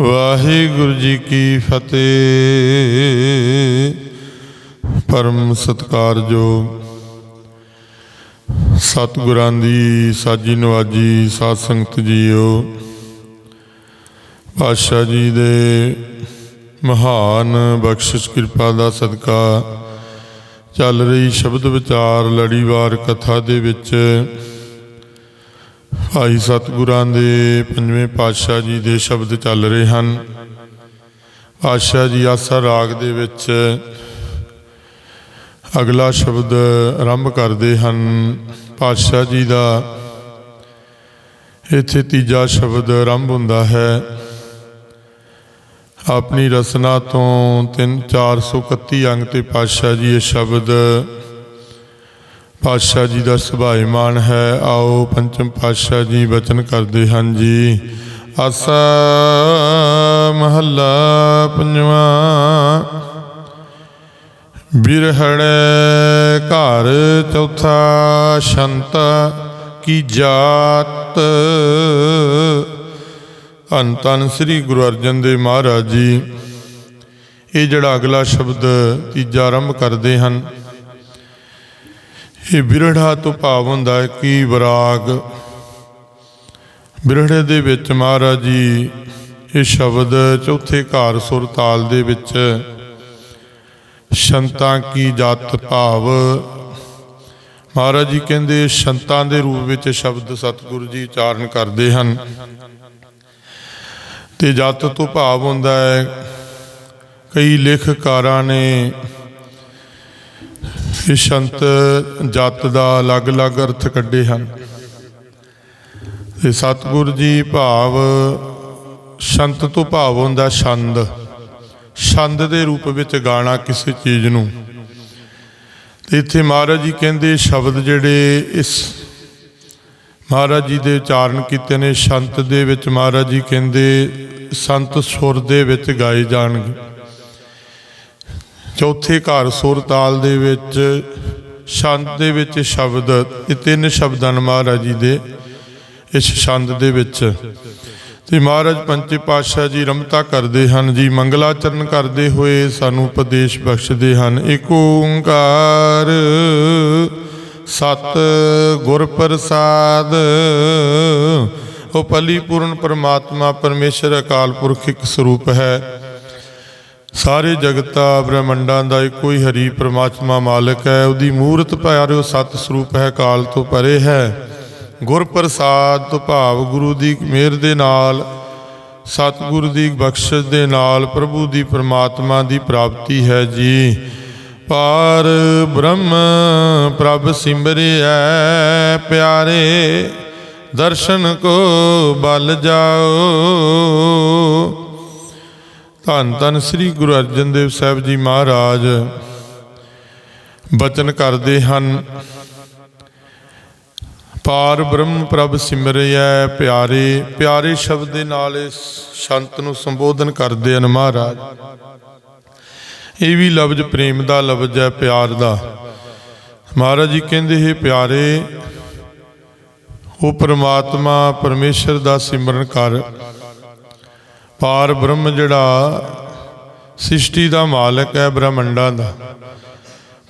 ਵਾਹਿਗੁਰੂ ਜੀ ਕੀ ਫਤਿਹ। ਪਰਮ ਸਤਕਾਰਯੋਗ ਸਤਿਗੁਰਾਂ ਦੀ ਸਾਜੀ ਨਵਾਜੀ ਸਾਧ ਸੰਗਤ ਜੀਓ। ਪਾਤਸ਼ਾਹ ਜੀ ਦੇ ਮਹਾਨ ਬਖਸ਼ਿਸ਼ ਕਿਰਪਾ ਦਾ ਸਦਕਾ ਚੱਲ ਰਹੀ ਸ਼ਬਦ ਵਿਚਾਰ ਲੜੀਵਾਰ ਕਥਾ ਦੇ ਵਿੱਚ ਭਾਈ ਸਤਿਗੁਰਾਂ ਦੇ ਪੰਜਵੇਂ ਪਾਤਸ਼ਾਹ ਜੀ ਦੇ ਸ਼ਬਦ ਚੱਲ ਰਹੇ ਹਨ। ਪਾਤਸ਼ਾਹ ਜੀ ਆਸਾ ਰਾਗ ਦੇ ਵਿੱਚ ਅਗਲਾ ਸ਼ਬਦ ਆਰੰਭ ਕਰਦੇ ਹਨ। ਪਾਤਸ਼ਾਹ ਜੀ ਦਾ ਇੱਥੇ ਤੀਜਾ ਸ਼ਬਦ ਆਰੰਭ ਹੁੰਦਾ ਹੈ। ਆਪਣੀ ਰਸਨਾ ਤੋਂ 3 431 ਅੰਗ ਤੇ ਪਾਤਸ਼ਾਹ ਜੀ ਇਹ ਸ਼ਬਦ ਪਾਤਸ਼ਾਹ ਜੀ ਦਾ ਸੁਭਾਈਮਾਨ ਹੈ, ਆਓ ਪੰਚਮ ਪਾਤਸ਼ਾਹ ਜੀ ਬਚਨ ਕਰਦੇ ਹਨ ਜੀ। ਆਸਾ ਮਹੱਲਾ ਪੰਜਵਾਂ, ਬਿਰਹੜ ਘਰ ਚੌਥਾ ਸ਼ੰਤ ਕੀ ਜਾਤ? ਅੰਤਨ ਸ੍ਰੀ ਗੁਰੂ ਅਰਜਨ ਦੇਵ ਮਹਾਰਾਜ ਜੀ। ਇਹ ਜਿਹੜਾ ਅਗਲਾ ਸ਼ਬਦ ਤੀਜਾ ਆਰੰਭ ਕਰਦੇ ਹਨ। ਇਹ ਬਿਰੜਾ ਤੋਂ ਭਾਵ ਹੁੰਦਾ ਹੈ ਕਿ ਵਿਰਾਗ? ਬਿਰੜੇ ਦੇ ਵਿੱਚ ਮਹਾਰਾਜ ਜੀ, ਇਹ ਸ਼ਬਦ ਚੌਥੇ ਘਰ ਸੁਰ ਤਾਲ ਦੇ ਵਿੱਚ, ਸ਼ੰਤਾਂ ਕੀ ਜਤ ਭਾਵ? ਮਹਾਰਾਜ ਜੀ ਕਹਿੰਦੇ, ਸ਼ੰਤਾਂ ਦੇ ਰੂਪ ਵਿੱਚ ਸ਼ਬਦ ਸਤਿਗੁਰੂ ਜੀ ਉਚਾਰਨ ਕਰਦੇ ਹਨ। ਤੇ ਜਤ ਤੋਂ ਭਾਵ ਹੁੰਦਾ ਹੈ, ਕਈ ਲੇਖਕਾਰਾਂ ਨੇ ਇਹ ਸ਼ੰਤ ਜਤ ਦਾ ਅਲੱਗ-ਅਲੱਗ ਅਰਥ ਕੱਢੇ ਹਨ। ਤੇ ਸਤਿਗੁਰੂ ਜੀ ਭਾਵ ਸ਼ੰਤ ਤੋਂ ਭਾਵ ਹੁੰਦਾ ਛੰਦ। ਛੰਦ ਦੇ ਰੂਪ ਵਿੱਚ ਗਾਣਾ ਕਿਸੇ ਚੀਜ਼ ਨੂੰ। ਤੇ ਇੱਥੇ ਮਹਾਰਾਜ ਜੀ ਕਹਿੰਦੇ ਸ਼ਬਦ ਜਿਹੜੇ ਇਸ ਮਹਾਰਾਜ ਜੀ ਦੇ ਉਚਾਰਨ ਕੀਤੇ ਨੇ, ਸ਼ੰਤ ਦੇ ਵਿੱਚ ਮਹਾਰਾਜ ਜੀ ਕਹਿੰਦੇ, ਸੰਤ ਸੁਰ ਦੇ ਵਿੱਚ ਗਾਏ ਜਾਣਗੇ। ਚੌਥੇ ਘਰ ਸੁਰਤਾਲ ਦੇ ਵਿੱਚ ਛੰਦ ਦੇ ਵਿੱਚ ਸ਼ਬਦ ਇਹ ਤਿੰਨ ਸ਼ਬਦਾਂ ਨੇ ਮਹਾਰਾਜ ਜੀ ਦੇ, ਇਸ ਛੰਦ ਦੇ ਵਿੱਚ। ਤੇ ਮਹਾਰਾਜ ਪੰਚੇ ਪਾਤਸ਼ਾਹ ਜੀ ਰਮਤਾ ਕਰਦੇ ਹਨ, ਜੀ ਮੰਗਲਾਚਰਨ ਕਰਦੇ ਹੋਏ ਸਾਨੂੰ ਉਪਦੇਸ਼ ਬਖਸ਼ਦੇ ਹਨ। ਏਕ ਓੰਕਾਰ ਸਤ ਗੁਰ ਪ੍ਰਸਾਦ ਉਹ ਪਲੀ ਪੂਰਨ ਪਰਮਾਤਮਾ ਪਰਮੇਸ਼ਰ ਅਕਾਲ ਪੁਰਖ ਇੱਕ ਸਰੂਪ ਹੈ। ਸਾਰੇ ਜਗਤਾ, ਬ੍ਰਹਮੰਡਾਂ ਦਾ ਇੱਕੋ ਹੀ ਹਰੀ ਪ੍ਰਮਾਤਮਾ ਮਾਲਕ ਹੈ। ਉਹਦੀ ਮੂਰਤ ਪਿਆਰਿਓ, ਸਤ ਸਰੂਪ ਹੈ, ਕਾਲ ਤੋਂ ਪਰੇ ਹੈ। ਗੁਰ ਪ੍ਰਸਾਦ ਤੋਂ ਭਾਵ ਗੁਰੂ ਦੀ ਮਿਹਰ ਦੇ ਨਾਲ, ਸਤਿਗੁਰੂ ਦੀ ਬਖਸ਼ਿਸ਼ ਦੇ ਨਾਲ ਪ੍ਰਭੂ ਦੀ ਪ੍ਰਮਾਤਮਾ ਦੀ ਪ੍ਰਾਪਤੀ ਹੈ ਜੀ। ਪਾਰ ਬ੍ਰਹਮ ਪ੍ਰਭ ਸਿਮਰਿਐ, ਪਿਆਰੇ ਦਰਸ਼ਨ ਕੋ ਬਲ ਜਾਓ। ਧੰਨ ਧੰਨ ਸ੍ਰੀ ਗੁਰੂ ਅਰਜਨ ਦੇਵ ਸਾਹਿਬ ਜੀ ਮਹਾਰਾਜ। ਬਚਨ ਕਰਦੇ ਹਨ। ਪਾਰ ਬ੍ਰਹਮ ਪ੍ਰਭ ਸਿਮਰਿਐ ਪਿਆਰੇ। ਪਿਆਰੇ ਸ਼ਬਦ ਦੇ ਨਾਲ ਇਸ ਸ਼ੰਤ ਨੂੰ ਸੰਬੋਧਨ ਕਰਦੇ ਹਨ ਮਹਾਰਾਜ। ਇਹ ਵੀ ਲਫ਼ਜ਼ ਪ੍ਰੇਮ ਦਾ ਲਫ਼ਜ਼ ਹੈ, ਪਿਆਰ ਦਾ। ਮਹਾਰਾਜ ਜੀ ਕਹਿੰਦੇ, ਹੈ ਪਿਆਰੇ, ਉਹ ਪ੍ਰਮਾਤਮਾ ਪਰਮੇਸ਼ਰ ਦਾ ਸਿਮਰਨ ਕਰ। ਪਾਰ ਬ੍ਰਹਮ ਜਿਹੜਾ ਸ੍ਰਿਸ਼ਟੀ ਦਾ ਮਾਲਕ ਹੈ ਬ੍ਰਹਮੰਡਾਂ ਦਾ।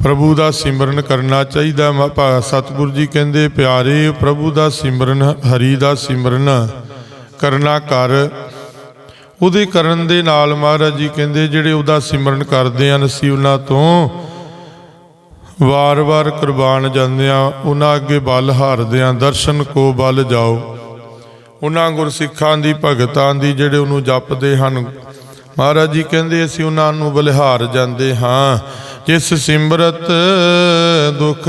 ਪ੍ਰਭੂ ਦਾ ਸਿਮਰਨ ਕਰਨਾ ਚਾਹੀਦਾ ਮਾ- ਭਾ- ਸਤਿਗੁਰੂ ਜੀ ਕਹਿੰਦੇ, ਪਿਆਰੇ ਪ੍ਰਭੂ ਦਾ ਸਿਮਰਨ, ਹਰੀ ਦਾ ਸਿਮਰਨ ਕਰਨਾ ਕਰ। ਉਹਦੇ ਕਰਨ ਦੇ ਨਾਲ ਮਹਾਰਾਜ ਜੀ ਕਹਿੰਦੇ, ਜਿਹੜੇ ਉਹਦਾ ਸਿਮਰਨ ਕਰਦੇ ਹਨ, ਅਸੀਂ ਉਹਨਾਂ ਤੋਂ ਵਾਰ-ਵਾਰ ਕੁਰਬਾਨ ਜਾਂਦੇ ਆ ਉਹਨਾਂ ਅੱਗੇ ਬਲ ਹਾਰਦੇ ਆ ਦਰਸ਼ਨ ਕੋ ਬਲ ਜਾਓ। ਉਹਨਾਂ ਗੁਰਸਿੱਖਾਂ ਦੀ, ਭਗਤਾਂ ਦੀ ਜਿਹੜੇ ਉਹਨੂੰ ਜਪਦੇ ਹਨ। ਮਹਾਰਾਜ ਜੀ ਕਹਿੰਦੇ, ਅਸੀਂ ਉਹਨਾਂ ਨੂੰ ਬਲਿਹਾਰ ਜਾਂਦੇ ਹਾਂ। ਜਿਸ ਸਿਮਰਤ ਦੁਖ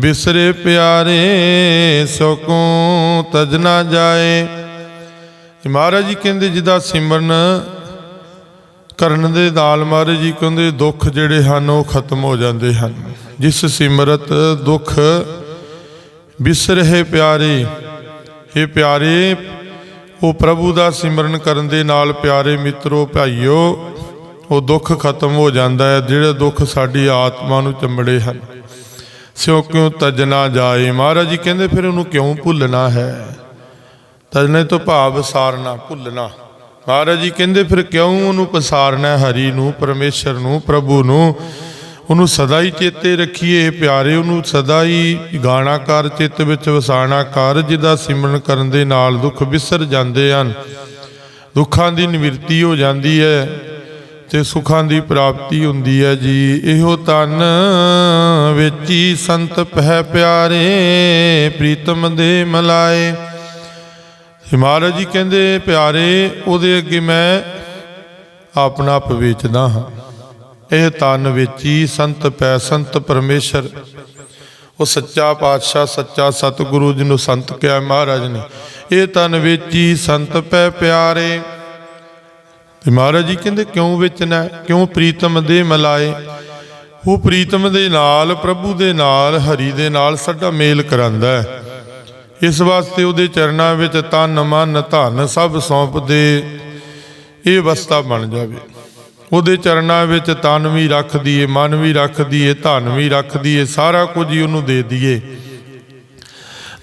ਬਿਸਰੇ ਪਿਆਰੇ, ਸਕੂ ਤਜ ਨਾ ਜਾਏ। ਮਹਾਰਾਜ ਜੀ ਕਹਿੰਦੇ, ਜਿਹਦਾ ਸਿਮਰਨ ਕਰਨ ਦੇ ਨਾਲ ਮਹਾਰਾਜ ਜੀ ਕਹਿੰਦੇ, ਦੁੱਖ ਜਿਹੜੇ ਹਨ, ਉਹ ਖਤਮ ਹੋ ਜਾਂਦੇ ਹਨ। ਜਿਸ ਸਿਮਰਤ ਦੁੱਖ ਬਿਸਰੇ ਪਿਆਰੇ ਇਹ ਪਿਆਰੇ, ਉਹ ਪ੍ਰਭੂ ਦਾ ਸਿਮਰਨ ਕਰਨ ਦੇ ਨਾਲ ਪਿਆਰੇ ਮਿੱਤਰੋ, ਭਾਈਓ, ਉਹ ਦੁੱਖ ਖਤਮ ਹੋ ਜਾਂਦਾ ਹੈ, ਜਿਹੜੇ ਦੁੱਖ ਸਾਡੀ ਆਤਮਾ ਨੂੰ ਚੰਬੜੇ ਹਨ। ਸਿਓ ਕਿਉਂ ਤਜਨਾ ਜਾਏ? ਮਹਾਰਾਜ ਜੀ ਕਹਿੰਦੇ ਫਿਰ ਉਹਨੂੰ ਕਿਉਂ ਭੁੱਲਣਾ ਹੈ? ਤਜਨੇ ਤੋਂ ਭਾਵ ਸਾਰਨਾ, ਭੁੱਲਣਾ। ਮਹਾਰਾਜ ਜੀ ਕਹਿੰਦੇ ਫਿਰ ਕਿਉਂ ਉਹਨੂੰ ਪਸਾਰਨਾ ਹਰੀ ਨੂੰ, ਪਰਮੇਸ਼ਰ ਨੂੰ, ਪ੍ਰਭੂ ਨੂੰ? ਉਹਨੂੰ ਸਦਾ ਹੀ ਚੇਤੇ ਰੱਖੀਏ, ਪਿਆਰੇ ਉਹਨੂੰ ਸਦਾ ਹੀ ਗਾਣਾ ਕਰ ਚਿੱਤ ਵਿੱਚ ਵਸਾਣਾ ਕਰ, ਜਿਹਦਾ ਸਿਮਰਨ ਕਰਨ ਦੇ ਨਾਲ ਦੁੱਖ ਵਿਸਰ ਜਾਂਦੇ ਹਨ। ਦੁੱਖਾਂ ਦੀ ਨਿਵਰਤੀ ਹੋ ਜਾਂਦੀ ਹੈ ਤੇ ਸੁੱਖਾਂ ਦੀ ਪ੍ਰਾਪਤੀ ਹੁੰਦੀ ਹੈ ਜੀ। ਇਹੋ ਤਨ ਵਿੱਚ ਹੀ ਸੰਤ ਪਹਿ ਪਿਆਰੇ, ਪ੍ਰੀਤਮ ਦੇ ਮਲਾਏ। ਤੇ ਮਹਾਰਾਜ ਜੀ ਕਹਿੰਦੇ, ਪਿਆਰੇ, ਉਹਦੇ ਅੱਗੇ ਮੈਂ ਆਪਣਾ ਆਪ ਵੇਚਦਾ ਹਾਂ। ਇਹ ਤਨ ਵਿੱਚ ਹੀ ਸੰਤ ਪੈ ਸੰਤ ਪਰਮੇਸ਼ਰ। ਉਹ ਸੱਚਾ ਪਾਤਸ਼ਾਹ, ਸੱਚਾ ਸਤਿਗੁਰੂ ਜਿਹਨੂੰ ਸੰਤ ਕਿਹਾ ਮਹਾਰਾਜ ਨੇ। ਇਹ ਤਨ ਵਿੱਚ ਹੀ ਸੰਤ ਪੈ ਪਿਆਰੇ। ਤੇ ਮਹਾਰਾਜ ਜੀ ਕਹਿੰਦੇ, ਕਿਉਂ ਵੇਚਣਾ ਹੈ? ਕਿਉਂ ਪ੍ਰੀਤਮ ਦੇ ਮਲਾਏ? ਉਹ ਪ੍ਰੀਤਮ ਦੇ ਨਾਲ, ਪ੍ਰਭੂ ਦੇ ਨਾਲ, ਹਰੀ ਦੇ ਨਾਲ ਸਾਡਾ ਮੇਲ ਕਰਾਂਦਾ ਹੈ। ਇਸ ਵਾਸਤੇ ਉਹਦੇ ਚਰਨਾਂ ਵਿੱਚ ਤਨ, ਮਨ, ਧਨ ਸਭ ਸੌਂਪ ਦੇ ਇਹ ਅਵਸਥਾ ਬਣ ਜਾਵੇ। ਉਹਦੇ ਚਰਨਾਂ ਵਿੱਚ ਤਨ ਵੀ ਰੱਖ ਦਈਏ, ਮਨ ਵੀ ਰੱਖ ਦਈਏ, ਧਨ ਵੀ ਰੱਖ ਦਈਏ, ਸਾਰਾ ਕੁਝ ਹੀ ਉਹਨੂੰ ਦੇ ਦਈਏ।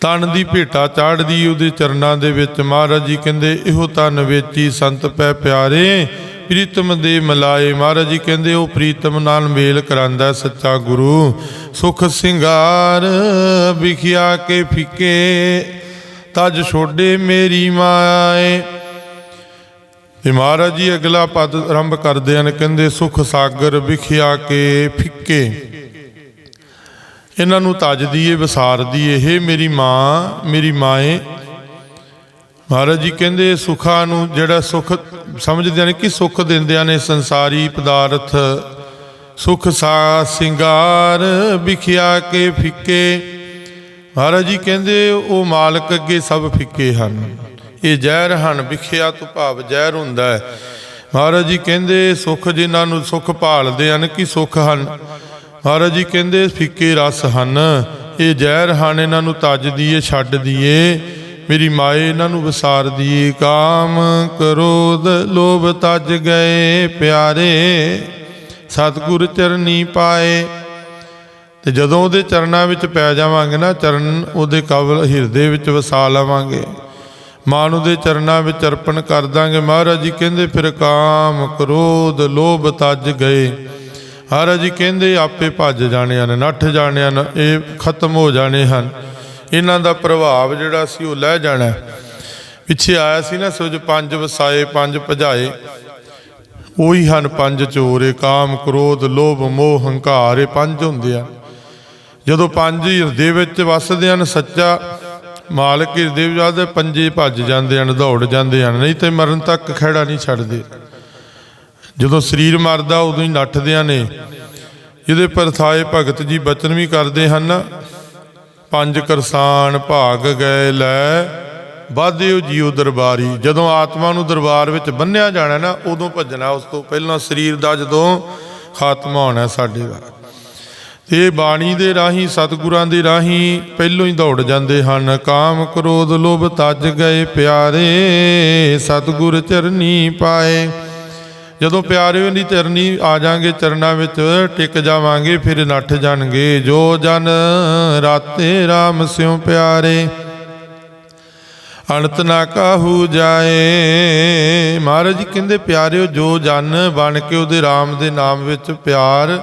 ਤਨ ਦੀ ਭੇਟਾ ਚਾੜਦੀ ਉਹਦੇ ਚਰਨਾਂ ਦੇ ਵਿੱਚ। ਮਹਾਰਾਜ ਜੀ ਕਹਿੰਦੇ, ਇਹੋ ਤਨ ਵੇਚੀ ਸੰਤ ਪੈ ਪਿਆਰੇ, ਪ੍ਰੀਤਮ ਦੇ ਮਲਾਏ। ਮਹਾਰਾਜ ਜੀ ਕਹਿੰਦੇ, ਉਹ ਪ੍ਰੀਤਮ ਨਾਲ ਮੇਲ ਕਰਾਂਦਾ ਸੱਚਾ ਗੁਰੂ। ਸੁਖ ਸਿੰਗਾਰ ਵਿਖਿਆ ਕੇ ਫਿੱਕੇ, ਤਜ ਛੋਡੇ ਮੇਰੀ ਮਾਏ। ਤੇ ਮਹਾਰਾਜ ਜੀ, ਅਗਲਾ ਪਦ ਆਰੰਭ ਕਰਦੇ ਹਨ, ਕਹਿੰਦੇ, ਸੁਖ ਸਾਗਰ ਵਿਖਿਆ ਕੇ ਫਿੱਕੇ। ਇਹਨਾਂ ਨੂੰ ਤਜ ਏ ਵਿਸਾਰ ਦੀਏ ਇਹ ਮੇਰੀ ਮਾਂ, ਮੇਰੀ ਮਾਏ। ਮਹਾਰਾਜ ਜੀ ਕਹਿੰਦੇ, ਸੁਖਾਂ ਨੂੰ ਜਿਹੜਾ ਸੁਖ ਸਮਝਦੇ ਨੇ ਕਿ ਸੁਖ ਦਿੰਦਿਆਂ ਨੇ ਸੰਸਾਰੀ ਪਦਾਰਥ। ਸੁਖ ਸਾ ਸਿੰਗਾਰ ਵਿਖਿਆ ਕੇ ਫਿੱਕੇ। ਮਹਾਰਾਜ ਜੀ ਕਹਿੰਦੇ, ਉਹ ਮਾਲਕ ਅੱਗੇ ਸਭ ਫਿੱਕੇ ਹਨ। ਇਹ ਜ਼ਹਿਰ ਹਨ, ਵਿਖਿਆ ਤੋਂ ਭਾਵ ਜ਼ਹਿਰ ਹੁੰਦਾ ਹੈ। ਮਹਾਰਾਜ ਜੀ ਕਹਿੰਦੇ, ਸੁਖ ਜਿਨ੍ਹਾਂ ਨੂੰ ਸੁਖ ਭਾਲਦੇ ਹਨ, ਕਿ ਸੁਖ ਹਨ? ਮਹਾਰਾਜ ਜੀ ਕਹਿੰਦੇ, ਫਿੱਕੇ ਰਸ ਹਨ। ਇਹ ਜ਼ਹਿਰ ਹਨ, ਇਹਨਾਂ ਨੂੰ ਤਜ ਦੀਏ, ਛੱਡ ਦੀਏ। ਮੇਰੀ ਮਾਏ ਇਹਨਾਂ ਨੂੰ ਵਿਸਾਰ ਦੀਏ। ਕਾਮ ਕ੍ਰੋਧ ਲੋਭ ਤਜ ਗਏ ਪਿਆਰੇ। ਸਤਿਗੁਰ ਚਰਨੀ ਪਾਏ। ਤੇ ਜਦੋਂ ਉਹਦੇ ਚਰਨਾਂ ਵਿੱਚ ਪੈ ਜਾਵਾਂਗੇ ਨਾ, ਚਰਨ ਉਹਦੇ ਕਵਲ ਹਿਰਦੇ ਵਿੱਚ ਵਸਾ ਲਵਾਂਗੇ। ਮਾਨ ਦੇ ਚਰਨਾਂ ਵਿੱਚ ਅਰਪਣ ਕਰ ਦਾਂਗੇ। ਮਹਾਰਾਜ ਜੀ ਕਹਿੰਦੇ, ਫਿਰ ਕਾਮ ਕ੍ਰੋਧ ਲੋਭ ਤੱਜ ਗਏ। ਮਹਾਰਾਜ ਜੀ ਕਹਿੰਦੇ, ਆਪੇ ਭੱਜ ਜਾਣੇ ਹਨ, ਨੱਠ ਜਾਣੇ ਹਨ, ਇਹ ਖਤਮ ਹੋ ਜਾਣੇ ਹਨ। ਇਹਨਾਂ ਦਾ ਪ੍ਰਭਾਵ ਜਿਹੜਾ ਸੀ, ਉਹ ਲੈ ਜਾਣਾ ਪਿੱਛੇ ਆਇਆ ਸੀ ਨਾ ਸੋਜ, ਪੰਜ ਵਸਾਏ, ਪੰਜ ਭਜਾਏ। ਉਹੀ ਹਨ ਪੰਜ ਚੋਰੇ, ਕਾਮ ਕ੍ਰੋਧ, ਲੋਭ, ਮੋਹ, ਹੰਕਾਰ, ਇਹ ਪੰਜ ਹੁੰਦੇ ਆ ਜਦੋਂ ਪੰਜ ਹਿਰਦੇ ਵਿੱਚ ਵੱਸਦੇ ਹਨ, ਸੱਚਾ ਮਾਲਕ ਹਿਰਦੇ ਵਿੱਚ ਵਸਦੇ ਪੰਜੇ ਭੱਜ ਜਾਂਦੇ ਹਨ, ਦੌੜ ਜਾਂਦੇ ਹਨ, ਨਹੀਂ ਤੇ ਮਰਨ ਤੱਕ ਖੜਾ ਨਹੀਂ ਛੱਡਦੇ। ਜਦੋਂ ਸਰੀਰ ਮਰਦਾ, ਉਦੋਂ ਹੀ ਨੱਠਦਿਆਂ ਨੇ। ਇਹਦੇ ਪਰਥਾਏ ਭਗਤ ਜੀ ਬਚਨ ਵੀ ਕਰਦੇ ਹਨ, ਪੰਜ ਕਰਸਾਨ ਭਾਗ ਗਏ ਲੈ ਬਾਧਿਓ ਜੀਉ ਦਰਬਾਰੀ। ਜਦੋਂ ਆਤਮਾ ਨੂੰ ਦਰਬਾਰ ਵਿੱਚ ਬੰਨਿਆ ਜਾਣਾ ਨਾ, ਉਦੋਂ ਭੱਜਣਾ, ਉਸ ਤੋਂ ਪਹਿਲਾਂ ਸਰੀਰ ਦਾ ਜਦੋਂ ਖਾਤਮਾ ਹੋਣਾ ਸਾਡੇ ਦਾ ਇਹ ਬਾਣੀ ਦੇ ਰਾਹੀਂ, ਸਤਿਗੁਰਾਂ ਦੇ ਰਾਹੀਂ ਪਹਿਲੋਂ ਹੀ ਦੌੜ ਜਾਂਦੇ ਹਨ। ਕਾਮ ਕ੍ਰੋਧ ਲੋਭ ਤਜ ਗਏ ਪਿਆਰੇ, ਸਤਿਗੁਰ ਚਰਨੀ ਪਾਏ। ਜਦੋਂ ਪਿਆਰਿਓ ਦੀ ਚਰਨੀ ਆ ਜਾਾਂਗੇ ਚਰਨਾਂ ਵਿੱਚ ਟਿਕ ਜਾਵਾਂਗੇ, ਫਿਰ ਨੱਠ ਜਾਣਗੇ। ਜੋ ਜਨ ਰਾਤੇ RAM ਸਿਉ ਪਿਆਰੇ, ਅਣਤ ਨਾ ਕਾਹੂ ਜਾਏ। ਮਹਾਰਾਜ ਜੀ ਕਹਿੰਦੇ, ਪਿਆਰਿਓ, ਜੋ ਜਨ ਬਣ ਕੇ ਉਹਦੇ RAM ਦੇ ਨਾਮ ਵਿੱਚ ਪਿਆਰ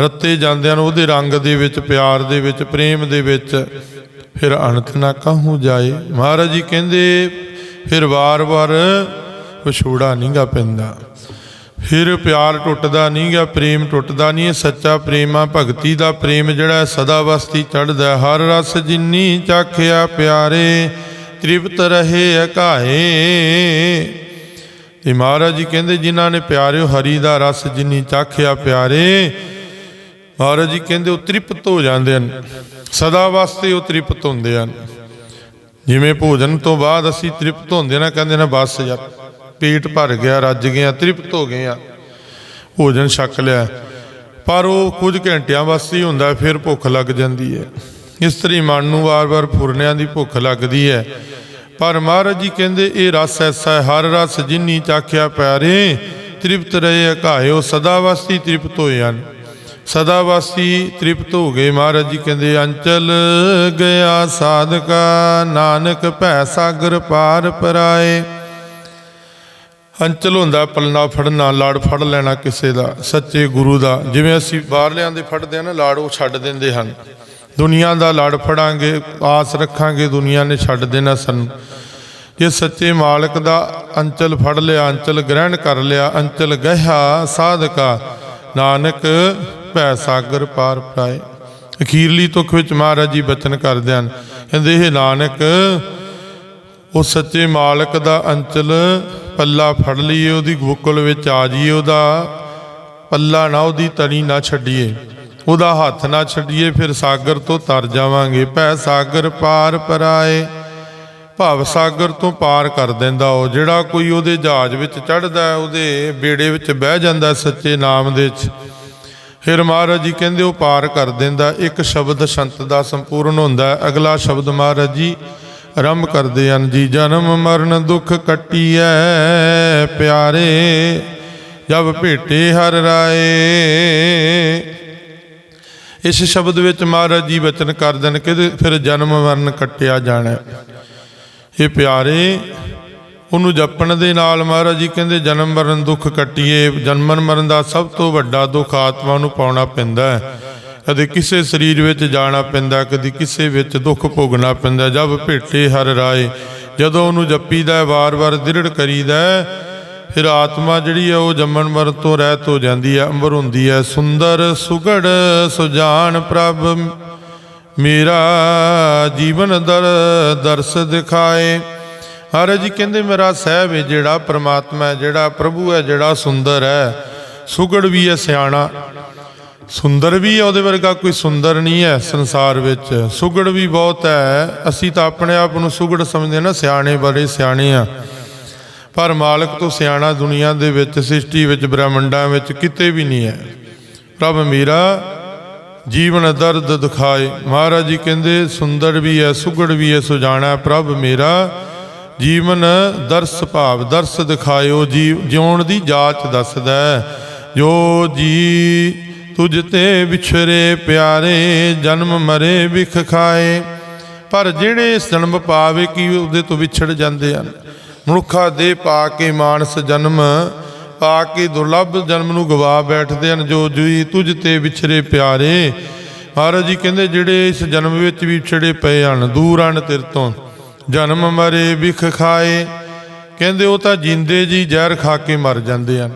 ਰੱਤੇ ਜਾਂਦਿਆਂ ਨੂੰ ਉਹਦੇ ਰੰਗ ਦੇ ਵਿੱਚ, ਪਿਆਰ ਦੇ ਵਿੱਚ, ਪ੍ਰੇਮ ਦੇ ਵਿੱਚ ਫਿਰ ਅਣਤ ਨਾ ਕਾਹੂ ਜਾਏ। ਮਹਾਰਾਜ ਜੀ ਕਹਿੰਦੇ, ਫਿਰ ਵਾਰ-ਵਾਰ ਵਿਛੋੜਾ ਨਹੀਂਗਾ ਪੈਂਦਾ। ਫਿਰ ਪਿਆਰ ਟੁੱਟਦਾ ਨਹੀਂ ਗਾ ਪ੍ਰੇਮ ਟੁੱਟਦਾ ਨਹੀਂ ਇਹ ਸੱਚਾ ਪ੍ਰੇਮ ਆ, ਭਗਤੀ ਦਾ ਪ੍ਰੇਮ ਜਿਹੜਾ ਸਦਾ ਵਸਤੀ ਚੜਦਾ ਹਰ ਰਸ ਜਿੰਨੀ ਚਾਖਿਆ ਪਿਆਰੇ, ਤ੍ਰਿਪਤ ਰਹੇ ਅਕਾਏ। ਤੇ ਮਹਾਰਾਜ ਜੀ ਕਹਿੰਦੇ, ਜਿਨ੍ਹਾਂ ਨੇ ਪਿਆਰਿਓ, ਹਰੀ ਦਾ ਰਸ ਜਿੰਨੀ ਚਾਖਿਆ ਪਿਆਰੇ ਮਹਾਰਾਜ ਜੀ ਕਹਿੰਦੇ ਉਹ ਤ੍ਰਿਪਤ ਹੋ ਜਾਂਦੇ ਹਨ। ਸਦਾ ਵਾਸਤੇ ਉਹ ਤ੍ਰਿਪਤ ਹੁੰਦੇ ਹਨ। ਜਿਵੇਂ ਭੋਜਨ ਤੋਂ ਬਾਅਦ ਅਸੀਂ ਤ੍ਰਿਪਤ ਹੁੰਦੇ ਨਾ, ਕਹਿੰਦੇ ਨਾ ਬਸ ਯਾਰ, ਪੇਟ ਭਰ ਗਿਆ, ਰੱਜ ਗਿਆ ਤ੍ਰਿਪਤ ਹੋ ਗਏ ਆ ਭੋਜਨ ਛਕ ਲਿਆ। ਪਰ ਉਹ ਕੁਝ ਘੰਟਿਆਂ ਵਾਸਤੇ ਹੀ ਹੁੰਦਾ, ਫਿਰ ਭੁੱਖ ਲੱਗ ਜਾਂਦੀ ਹੈ। ਇਸ ਤਰੀ ਮਨ ਨੂੰ ਵਾਰ-ਵਾਰ ਫੁਰਨਿਆਂ ਦੀ ਭੁੱਖ ਲੱਗਦੀ ਹੈ। ਪਰ ਮਹਾਰਾਜ ਜੀ ਕਹਿੰਦੇ, ਇਹ ਰਸ ਐਸਾ ਹੈ, ਹਰ ਰਸ ਜਿਨੀ ਚਾਖਿਆ ਪਿਆਰੇ, ਤ੍ਰਿਪਤ ਰਹੇ ਅਕਾਇਓ ਸਦਾ ਵਾਸਤੇ ਤ੍ਰਿਪਤ ਹੋਏ ਹਨ। ਸਦਾ ਵਾਸੀ ਤ੍ਰਿਪਤ ਹੋ ਗਏ ਮਹਾਰਾਜ ਜੀ, ਕਹਿੰਦੇ ਅੰਚਲ ਗਿਆ ਸਾਧਕਾ, ਨਾਨਕ ਭੈ ਸਾਗਰ ਪਾਰ ਪਰਾਏ। ਅੰਚਲ ਹੁੰਦਾ ਪਲਣਾ ਫੜਨਾ, ਲਾੜ ਫੜ ਲੈਣਾ ਕਿਸੇ ਦਾ, ਸੱਚੇ ਗੁਰੂ ਦਾ। ਜਿਵੇਂ ਅਸੀਂ ਬਾਹਰਲਿਆਂ ਦੇ ਫੜਦੇ ਆ ਨਾ, ਲਾੜ ਉਹ ਛੱਡ ਦਿੰਦੇ ਹਨ। ਦੁਨੀਆ ਦਾ ਲਾੜ ਫੜਾਂਗੇ, ਆਸ ਰੱਖਾਂਗੇ, ਦੁਨੀਆ ਨੇ ਛੱਡ ਦੇਣਾ ਸਾਨੂੰ। ਜੇ ਸੱਚੇ ਮਾਲਕ ਦਾ ਅੰਚਲ ਫੜ ਲਿਆ, ਅੰਚਲ ਗ੍ਰਹਿਣ ਕਰ ਲਿਆ, ਅੰਚਲ ਗਹਿਆ ਸਾਧਕਾ, ਨਾਨਕ ਭੈ ਸਾਗਰ ਪਾਰ ਪਰਾਏ। ਅਖੀਰਲੀ ਤੁਖ ਵਿੱਚ ਮਹਾਰਾਜ ਜੀ ਬਚਨ ਕਰਦੇ ਹਨ। ਕਹਿੰਦੇ ਇਹ ਨਾਨਕ, ਉਹ ਸੱਚੇ ਮਾਲਕ ਦਾ ਅੰਚਲ ਪੱਲਾ ਫੜ ਲਈਏ, ਉਹਦੀ ਗੁਕਲ ਵਿੱਚ ਆ ਜਾਈਏ, ਉਹਦਾ ਪੱਲਾ ਨਾ, ਉਹਦੀ ਤਣੀ ਨਾ ਛੱਡੀਏ, ਉਹਦਾ ਹੱਥ ਨਾ ਛੱਡੀਏ, ਫਿਰ ਸਾਗਰ ਤੋਂ ਤਰ ਜਾਵਾਂਗੇ। ਭੈ ਸਾਗਰ ਪਾਰ ਪਰਾਏ, ਭਵ ਸਾਗਰ ਤੋਂ ਪਾਰ ਕਰ ਦਿੰਦਾ ਉਹ। ਜਿਹੜਾ ਕੋਈ ਉਹਦੇ ਜਹਾਜ਼ ਵਿੱਚ ਚੜਦਾ ਉਹਦੇ ਬੇੜੇ ਵਿੱਚ ਬਹਿ ਜਾਂਦਾ ਸੱਚੇ ਨਾਮ ਦੇ ਵਿੱਚ। ਫਿਰ ਮਹਾਰਾਜ ਜੀ ਕਹਿੰਦੇ ਉਹ ਪਾਰ ਕਰ ਦਿੰਦਾ, ਇੱਕ ਸ਼ਬਦ ਸੰਤ ਦਾ ਸੰਪੂਰਨ ਹੁੰਦਾ ਅਗਲਾ ਸ਼ਬਦ ਮਹਾਰਾਜ ਜੀ ਆਰੰਭ ਕਰਦੇ ਹਨ ਜੀ, ਜਨਮ ਮਰਨ ਦੁੱਖ ਕੱਟੀਐ ਪਿਆਰੇ, ਜਬ ਭੇਟੇ ਹਰ ਰਾਏ। ਇਸ ਸ਼ਬਦ ਵਿੱਚ ਮਹਾਰਾਜ ਜੀ ਵਚਨ ਕਰ ਦੇਣ ਕਿ ਫਿਰ ਜਨਮ ਮਰਨ ਕੱਟਿਆ ਜਾਣਾ ਇਹ ਪਿਆਰੇ ਉਹਨੂੰ ਜਪਣ ਦੇ ਨਾਲ ਮਹਾਰਾਜ ਜੀ ਕਹਿੰਦੇ, ਜਨਮ ਮਰਨ ਦੁੱਖ ਕੱਟੀਏ, ਜਨਮਨ ਮਰਨ ਦਾ ਸਭ ਤੋਂ ਵੱਡਾ ਦੁੱਖ ਆਤਮਾ ਨੂੰ ਪਾਉਣਾ ਪੈਂਦਾ ਹੈ। ਕਦੇ ਕਿਸੇ ਸਰੀਰ ਵਿੱਚ ਜਾਣਾ ਪੈਂਦਾ, ਕਦੇ ਕਿਸੇ ਵਿੱਚ ਦੁੱਖ ਭੋਗਣਾ ਪੈਂਦਾ ਜਦ ਭੇਟੇ ਹਰ ਰਾਏ, ਜਦੋਂ ਉਹਨੂੰ ਜਪੀਦਾ ਵਾਰ-ਵਾਰ ਦ੍ਰਿੜ ਕਰੀਦਾ ਫਿਰ ਆਤਮਾ ਜਿਹੜੀ ਆ ਉਹ ਜੰਮਣ ਮਰਨ ਤੋਂ ਰਹਿਤ ਹੋ ਜਾਂਦੀ ਹੈ, ਅੰਬਰ ਹੁੰਦੀ ਹੈ। ਸੁੰਦਰ ਸੁਗੜ ਸੁਜਾਨ ਪ੍ਰਭ, ਮੇਰਾ ਜੀਵਨ ਦਰ ਦਰਸ ਦਿਖਾਏ। ਮਹਾਰਾਜ ਜੀ ਕਹਿੰਦੇ, ਮੇਰਾ ਸਹਿਬ ਹੈ ਜਿਹੜਾ ਪ੍ਰਮਾਤਮਾ ਹੈ, ਜਿਹੜਾ ਪ੍ਰਭੂ ਹੈ, ਜਿਹੜਾ ਸੁੰਦਰ ਹੈ, ਸੁਗੜ ਵੀ ਹੈ ਸਿਆਣਾ। ਸੁੰਦਰ ਵੀ ਹੈ, ਉਹਦੇ ਵਰਗਾ ਕੋਈ ਸੁੰਦਰ ਨਹੀਂ ਹੈ ਸੰਸਾਰ ਵਿੱਚ। ਸੁਗੜ ਵੀ ਬਹੁਤ ਹੈ। ਅਸੀਂ ਤਾਂ ਆਪਣੇ ਆਪ ਨੂੰ ਸੁਗੜ ਸਮਝਦੇ ਹਾਂ ਨਾ, ਸਿਆਣੇ ਬਾਰੇ ਸਿਆਣੇ ਆ। ਪਰ ਮਾਲਕ ਤੋਂ ਸਿਆਣਾ ਦੁਨੀਆ ਦੇ ਵਿੱਚ, ਸ੍ਰਿਸ਼ਟੀ ਵਿੱਚ, ਬ੍ਰਹਮੰਡਾਂ ਵਿੱਚ ਕਿਤੇ ਵੀ ਨਹੀਂ ਹੈ। ਪ੍ਰਭ ਮੇਰਾ ਜੀਵਨ ਦਰਦ ਦਿਖਾਏ। ਮਹਾਰਾਜ ਜੀ ਕਹਿੰਦੇ, ਸੁੰਦਰ ਵੀ ਹੈ, ਸੁਗੜ ਵੀ ਹੈ, ਸੁਜਾਣਾ ਪ੍ਰਭ ਮੇਰਾ ਜੀਵਨ ਦਰਸ ਭਾਵ, ਦਰਸ ਦਿਖਾਇਓ ਜੀ ਜਿਉਣ ਦੀ ਜਾਚ ਦੱਸਦਾ ਜੋ ਜੀ ਤੁਝ ਤੇ ਵਿਛਰੇ ਪਿਆਰੇ, ਜਨਮ ਮਰੇ ਵਿਖ ਖਾਏ। ਪਰ ਜਿਹੜੇ ਇਸ ਜਨਮ ਪਾਵੇ ਕਿ ਉਹਦੇ ਤੋਂ ਵਿਛੜ ਜਾਂਦੇ ਹਨ। ਮਨੁੱਖਾ ਦੇ ਪਾ ਕੇ ਮਾਨਸ ਜਨਮ, ਪਾ ਕੇ ਦੁਰਲੱਭ ਜਨਮ ਨੂੰ ਗਵਾ ਬੈਠਦੇ ਹਨ। ਜੋ ਜੀ ਤੁਝ ਤੇ ਵਿਛਰੇ ਪਿਆਰੇ, ਮਹਾਰਾਜ ਜੀ ਕਹਿੰਦੇ ਜਿਹੜੇ ਇਸ ਜਨਮ ਵਿੱਚ ਵੀ ਵਿਛੜੇ ਪਏ ਹਨ, ਦੂਰ ਹਨ ਤੇਰੇ ਤੋਂ। ਜਨਮ ਮਰੇ ਵਿਖ ਖਾਏ। ਕਹਿੰਦੇ ਉਹ ਤਾਂ ਜਿੰਦੇ ਜੀ ਜ਼ਹਿਰ ਖਾ ਕੇ ਮਰ ਜਾਂਦੇ ਹਨ।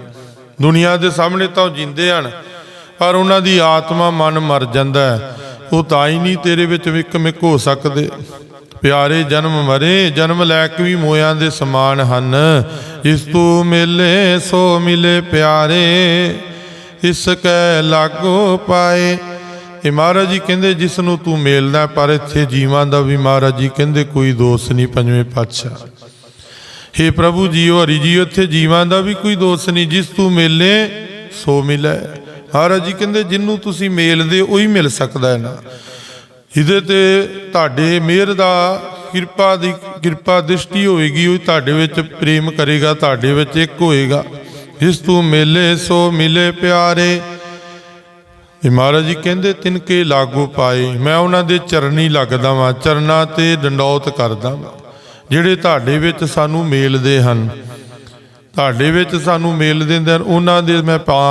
ਦੁਨੀਆ ਦੇ ਸਾਹਮਣੇ ਤਾਂ ਉਹ ਜਿੰਦੇ ਹਨ, ਪਰ ਉਹਨਾਂ ਦੀ ਆਤਮਾ ਮਨ ਮਰ ਜਾਂਦਾ ਹੈ। ਉਹ ਤਾਂ ਹੀ ਨਹੀਂ ਤੇਰੇ ਵਿੱਚ ਵਿਕ ਮਿਕ ਹੋ ਸਕਦੇ। ਪਿਆਰੇ ਜਨਮ ਮਰੇ, ਜਨਮ ਲੈ ਕੇ ਵੀ ਮੋਇਆਂ ਦੇ ਸਮਾਨ ਹਨ। ਇਸ ਤੂੰ ਮਿਲੇ, ਸੋ ਮਿਲੇ ਪਿਆਰੇ। ਇਸ ਕੈ ਲਾਗੋ ਪਾਏ। ਇਹ ਮਹਾਰਾਜ ਜੀ ਕਹਿੰਦੇ, ਜਿਸ ਨੂੰ ਤੂੰ ਮੇਲਦਾ ਪਰ ਇੱਥੇ ਜੀਵਾਂ ਦਾ ਵੀ ਮਹਾਰਾਜ ਜੀ ਕਹਿੰਦੇ, ਕੋਈ ਦੋਸ਼ ਨਹੀਂ ਪੰਜਵੇਂ ਪਾਤਸ਼ਾਹ। ਹੇ ਪ੍ਰਭੂ ਜੀਓ, ਹਰੀ ਜੀ ਉੱਥੇ ਜੀਵਾਂ ਦਾ ਵੀ ਕੋਈ ਦੋਸ਼ ਨਹੀਂ। ਜਿਸ ਤੂੰ ਮੇਲੇ, ਸੋ ਮਿਲੇ। ਮਹਾਰਾਜ ਜੀ ਕਹਿੰਦੇ, ਜਿੰਨੂੰ ਤੁਸੀਂ ਮੇਲਦੇ, ਉਹੀ ਮਿਲ ਸਕਦਾ ਹੈ ਨਾ। ਇਹਦੇ ਤੇ ਤੁਹਾਡੇ ਮਿਹਰ ਦਾ ਕਿਰਪਾ ਦੀ, ਕਿਰਪਾ ਦ੍ਰਿਸ਼ਟੀ ਹੋਏਗੀ, ਉਹ ਤੁਹਾਡੇ ਵਿੱਚ ਪ੍ਰੇਮ ਕਰੇਗਾ, ਤੁਹਾਡੇ ਵਿੱਚ ਇੱਕ ਹੋਏਗਾ। ਜਿਸ ਤੂੰ ਮੇਲੇ, ਸੋ ਮਿਲੇ ਪਿਆਰੇ। ਇਹ ਮਹਾਰਾਜ ਜੀ ਕਹਿੰਦੇ ਤਿਨਕੇ ਲਾਗੂ ਪਾਏ, ਮੈਂ ਉਹਨਾਂ ਦੇ ਚਰਨੀ ਲੱਗਦਾ ਵਾਂ, ਚਰਨਾਂ ਤੇ ਡੰਡੌਤ ਕਰਦਾ ਵਾਂ। ਜਿਹੜੇ ਤੁਹਾਡੇ ਵਿੱਚ ਸਾਨੂੰ ਮੇਲਦੇ ਹਨ, ਤੁਹਾਡੇ ਵਿੱਚ ਸਾਨੂੰ ਮੇਲ ਦਿੰਦੇ ਹਨ, ਉਹਨਾਂ ਦੇ ਮੈਂ ਪਾ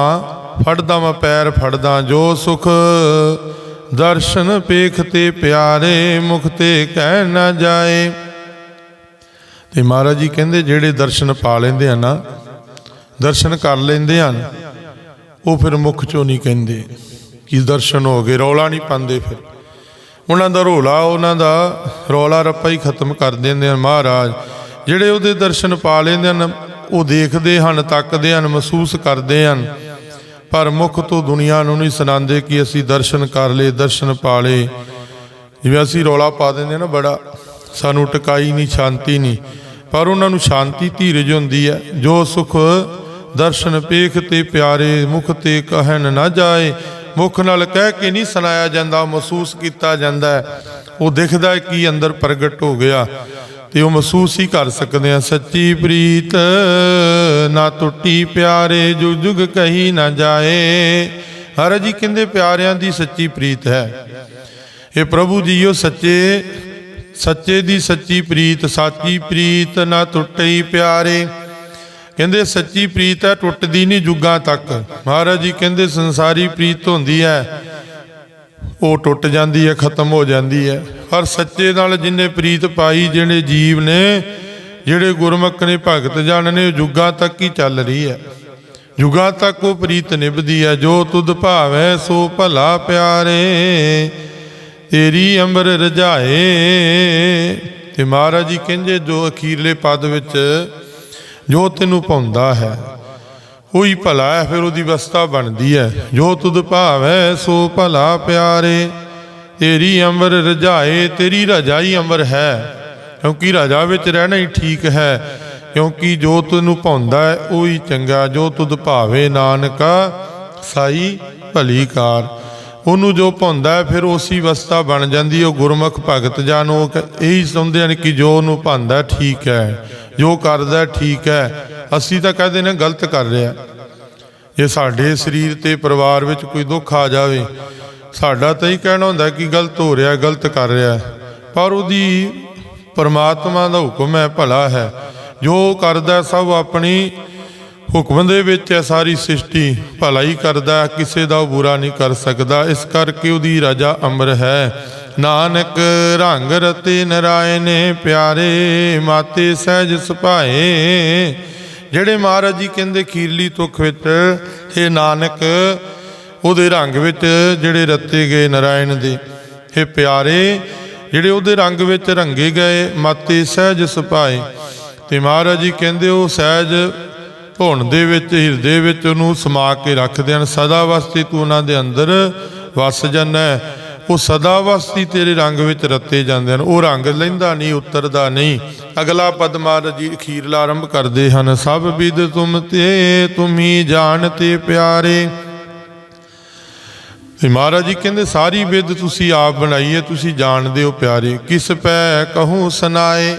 ਫੜਦਾ ਵਾਂ, ਪੈਰ ਫੜਦਾ, ਜੋ ਸੁਖ ਦਰਸ਼ਨ ਪੇਖ ਤੇ ਪਿਆਰੇ ਮੁਖ ਤੇ ਕਹਿ ਨਾ ਜਾਏ। ਤੇ ਮਹਾਰਾਜ ਜੀ ਕਹਿੰਦੇ, ਜਿਹੜੇ ਦਰਸ਼ਨ ਪਾ ਲੈਂਦੇ ਆ ਨਾ, ਦਰਸ਼ਨ ਕਰ ਲੈਂਦੇ ਹਨ, ਉਹ ਫਿਰ ਮੁਖ ਚੋਂ ਨਹੀਂ ਕਹਿੰਦੇ। ਕਿ ਦਰਸ਼ਨ ਹੋ ਗਏ, ਰੌਲਾ ਨਹੀਂ ਪਾਉਂਦੇ ਫਿਰ। ਉਹਨਾਂ ਦਾ ਰੋਲਾ, ਉਹਨਾਂ ਦਾ ਰੌਲਾ ਰੱਪਾ ਹੀ ਖਤਮ ਕਰ ਦਿੰਦੇ ਹਨ ਮਹਾਰਾਜ। ਜਿਹੜੇ ਉਹਦੇ ਦਰਸ਼ਨ ਪਾ ਲੈਂਦੇ ਹਨ, ਉਹ ਦੇਖਦੇ ਹਨ, ਤੱਕਦੇ ਹਨ, ਮਹਿਸੂਸ ਕਰਦੇ ਹਨ। ਪਰ ਮੁਖ ਤੋਂ ਦੁਨੀਆ ਨੂੰ ਨਹੀਂ ਸੁਣਾਉਂਦੇ ਕਿ ਅਸੀਂ ਦਰਸ਼ਨ ਕਰ ਲਏ, ਦਰਸ਼ਨ ਪਾ ਲਏ। ਜਿਵੇਂ ਅਸੀਂ ਰੌਲਾ ਪਾ ਦਿੰਦੇ ਨਾ ਬੜਾ, ਸਾਨੂੰ ਟਿਕਾਈ ਨਹੀਂ, ਸ਼ਾਂਤੀ ਨਹੀਂ। ਪਰ ਉਹਨਾਂ ਨੂੰ ਸ਼ਾਂਤੀ ਧੀਰਜ ਹੁੰਦੀ ਹੈ। ਜੋ ਸੁਖ ਦਰਸ਼ਨ ਪੇਖ ਤੇ ਪਿਆਰੇ, ਮੁਖ ਤੇ ਕਹਿਣ ਨਾ ਜਾਏ ਮੁਖ ਨਾਲ ਕਹਿ ਕੇ ਨਹੀਂ ਸੁਣਾਇਆ ਜਾਂਦਾ ਮਹਿਸੂਸ ਕੀਤਾ ਜਾਂਦਾ ਉਹ ਦਿਖਦਾ ਕੀ ਅੰਦਰ ਪ੍ਰਗਟ ਹੋ ਗਿਆ ਤੇ ਉਹ ਮਹਿਸੂਸ ਹੀ ਕਰ ਸਕਦੇ ਆ ਸੱਚੀ ਪ੍ਰੀਤ, ਨਾ ਟੁੱਟੀ ਪਿਆਰੇ ਜੁਗ ਜੁਗ ਕਹੀ ਨਾ ਜਾਏ। ਹਰ ਜੀ ਕਹਿੰਦੇ ਪਿਆਰਿਆਂ ਦੀ ਸੱਚੀ ਪ੍ਰੀਤ ਹੈ। ਇਹ ਪ੍ਰਭੂ ਜੀਓ ਸੱਚੇ ਸੱਚੇ ਦੀ ਸੱਚੀ ਪ੍ਰੀਤ, ਸਾਚੀ ਪ੍ਰੀਤ, ਨਾ ਟੁੱਟਈ ਪਿਆਰੇ। ਕਹਿੰਦੇ, ਸੱਚੀ ਪ੍ਰੀਤ ਹੈ, ਟੁੱਟਦੀ ਨਹੀਂ ਜੁਗਾਂ ਤੱਕ। ਮਹਾਰਾਜ ਜੀ ਕਹਿੰਦੇ, ਸੰਸਾਰੀ ਪ੍ਰੀਤ ਹੁੰਦੀ ਹੈ। ਉਹ ਟੁੱਟ ਜਾਂਦੀ ਹੈ, ਖਤਮ ਹੋ ਜਾਂਦੀ ਹੈ। ਪਰ ਸੱਚੇ ਨਾਲ ਜਿਨੇ ਪ੍ਰੀਤ ਪਾਈ, ਜਿਹੜੇ ਜੀਵ ਨੇ, ਜਿਹੜੇ ਗੁਰਮੁਖ ਨੇ, ਭਗਤ ਜਨ ਨੇ, ਉਹ ਜੁਗਾਂ ਤੱਕ ਹੀ ਚੱਲ ਰਹੀ ਹੈ। ਜੁਗਾਂ ਤੱਕ ਉਹ ਪ੍ਰੀਤ ਨਿਭਦੀ ਹੈ। ਜੋ ਤੁਧ ਭਾਵੈ, ਸੋ ਭਲਾ ਪਿਆਰੇ। ਤੇਰੀ ਅੰਬਰ ਰਜਾਏ। ਤੇ ਮਹਾਰਾਜ ਜੀ ਕਹਿੰਦੇ, ਜੋ ਅਖੀਰਲੇ ਪਦ ਵਿੱਚ ਜੋ ਤੈਨੂੰ ਪਾਉਂਦਾ ਹੈ, ਉਹੀ ਭਲਾ ਹੈ, ਫਿਰ ਉਹਦੀ ਵਸਤਾ ਬਣਦੀ ਹੈ। ਜੋ ਤੁਧ ਭਾਵੈ, ਸੋ ਭਲਾ ਪਿਆਰੇ, ਤੇਰੀ ਅੰਬਰ ਰਜਾਏ, ਤੇਰੀ ਰਜਾਈ ਅੰਬਰ ਹੈ। ਕਿਉਂਕਿ ਰਾਜਾ ਵਿੱਚ ਰਹਿਣਾ ਹੀ ਠੀਕ ਹੈ, ਕਿਉਂਕਿ ਜੋ ਤੈਨੂੰ ਭਾਉਂਦਾ ਹੈ, ਉਹੀ ਚੰਗਾ। ਜੋ ਤੁਧ ਭਾਵੇ, ਨਾਨਕਾ, ਸਾਈ, ਭਲੀ ਕਾਰ। ਉਹਨੂੰ ਜੋ ਭਾਉਂਦਾ ਹੈ, ਫਿਰ ਉਸੀ ਵਸਤਾ ਬਣ ਜਾਂਦੀ ਹੈ। ਉਹ ਗੁਰਮੁਖ ਭਗਤ ਜਨ, ਉਹ ਕ- ਇਹੀ ਸਮਝਦੇ ਹਨ ਕਿ ਜੋ ਉਹਨੂੰ ਭਾਉਂਦਾ ਠੀਕ ਹੈ। ਜੋ ਕਰਦਾ ਠੀਕ ਹੈ। ਅਸੀਂ ਤਾਂ ਕਹਦੇ ਨੇ ਗਲਤ ਕਰ ਰਿਹਾ। ਜੇ ਸਾਡੇ ਸਰੀਰ ਤੇ ਪਰਿਵਾਰ ਵਿੱਚ ਕੋਈ ਦੁੱਖ ਆ ਜਾਵੇ, ਸਾਡਾ ਤਾਂ ਹੀ ਕਹਿਣਾ ਹੁੰਦਾ ਕਿ ਗਲਤ ਹੋ ਰਿਹਾ, ਗਲਤ ਕਰ ਰਿਹਾ। ਪਰ ਉਹਦੀ ਪਰਮਾਤਮਾ ਦਾ ਹੁਕਮ ਹੈ, ਭਲਾ ਹੈ। ਜੋ ਕਰਦਾ ਸਭ ਆਪਣੀ ਹੁਕਮ ਦੇ ਵਿੱਚ ਹੈ ਸਾਰੀ ਸ੍ਰਿਸ਼ਟੀ ਭਲਾ ਹੀ ਕਰਦਾ, ਕਿਸੇ ਦਾ ਉਹ ਬੁਰਾ ਨਹੀਂ ਕਰ ਸਕਦਾ। ਇਸ ਕਰਕੇ ਉਹਦੀ ਰਾਜਾ ਅਮਰ ਹੈ। ਨਾਨਕ ਰੰਗ ਰਤੇ ਨਰਾਇਨੇ ਪਿਆਰੇ, ਮਾਤੇ ਸਹਿਜ ਸੁਭਾਏ। ਜਿਹੜੇ ਮਹਾਰਾਜ ਜੀ ਕਹਿੰਦੇ ਖੀਰਲੀ ਤੁਖ ਵਿੱਚ ਇਹ ਨਾਨਕ, ਉਹਦੇ ਰੰਗ ਵਿੱਚ ਜਿਹੜੇ ਰਤੇ ਗਏ ਨਰਾਇਣ ਦੇ ਇਹ ਪਿਆਰੇ, ਜਿਹੜੇ ਉਹਦੇ ਰੰਗ ਵਿੱਚ ਰੰਗੇ ਗਏ, ਮਾਤੇ ਸਹਿਜ ਸੁਭਾਏ। ਤੇ ਮਹਾਰਾਜ ਜੀ ਕਹਿੰਦੇ ਉਹ ਸਹਿਜ ਧੁਣ ਦੇ ਵਿੱਚ, ਹਿਰਦੇ ਵਿੱਚ ਉਹਨੂੰ ਸਮਾ ਕੇ ਰੱਖਦੇ ਹਨ। ਸਦਾ ਵਸਤੀ ਤੂੰ ਉਹਨਾਂ ਦੇ ਅੰਦਰ ਵਸ ਜਾਂਦਾ ਉਹ ਸਦਾ ਵਸਤੀ ਤੇਰੇ ਰੰਗ ਵਿੱਚ ਰੱਤੇ ਜਾਂਦੇ ਹਨ। ਉਹ ਰੰਗ ਲੈਂਦਾ ਨਹੀਂ, ਉਤਰਦਾ ਨਹੀਂ। ਅਗਲਾ ਪਦ ਮਹਾਰਾਜ ਜੀ ਅਖੀਰਲਾ ਆਰੰਭ ਕਰਦੇ ਹਨ। ਸਭ ਵਿਦ ਤੁਮ ਤੇ, ਤੁਮੀ ਜਾਣਤੇ ਪਿਆਰੇ। ਤੇ ਮਹਾਰਾਜ ਜੀ ਕਹਿੰਦੇ, ਸਾਰੀ ਵਿਦ ਤੁਸੀਂ ਆਪ ਬਣਾਈ ਹੈ, ਤੁਸੀਂ ਜਾਣਦੇ ਹੋ ਪਿਆਰੇ। ਕਿਸ ਪੈ ਕਹੂੰ ਸੁਨਾਏ